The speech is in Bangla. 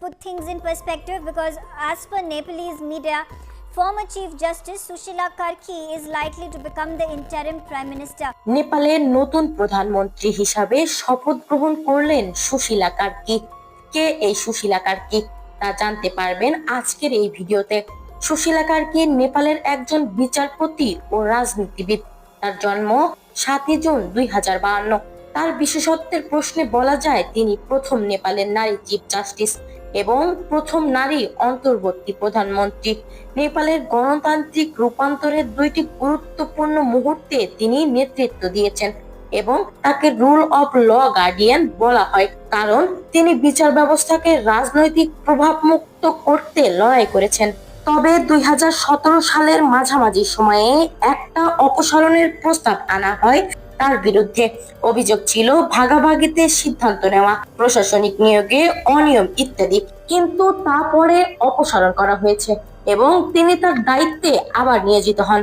put things in perspective because as per Nepalese media, former Chief Justice Sushila Karki is likely to become the interim Prime Minister. নেপালের নতুন প্রধানমন্ত্রী হিসাবে শপথ গ্রহণ করলেন সুশীলা কার্কি। কে এই সুশীলা কার্কি তা জানতে পারবেন আজকের এই ভিডিওতে। সুশীলা কার্কি নেপালের একজন বিচারপতি ও রাজনীতিবিদ। তার জন্ম সাতই জুন দুই তার বিশেষত্বের প্রশ্নে বলা যায় তিনি প্রথম নেপালের নারী চিফ জাস্টিস এবং প্রথম নারী অন্তর্বর্তী প্রধানমন্ত্রী। নেপালের গণতান্ত্রিক রূপান্তরের দুইটি গুরুত্বপূর্ণ মুহূর্তে তিনি নেতৃত্ব দিয়েছেন এবং তাকে রুল অফ ল গার্ডিয়ান বলা হয়, কারণ তিনি বিচার ব্যবস্থাকে রাজনৈতিক প্রভাব মুক্ত করতে লড়াই করেছেন। তবে দুই হাজার সতেরো সালের মাঝামাঝি সময়ে একটা অপসারণের প্রস্তাব আনা হয় তার বিরুদ্ধে অভিযোগ ছিল ভাগাভাগিতে সিদ্ধান্ত নেওয়া, প্রশাসনিক নিয়োগে অনিয়ম ইত্যাদি, কিন্তু তারপরে অপসারণ করা হয়েছে এবং তিনি তার দায়িত্বে আবার নিয়োজিত হন।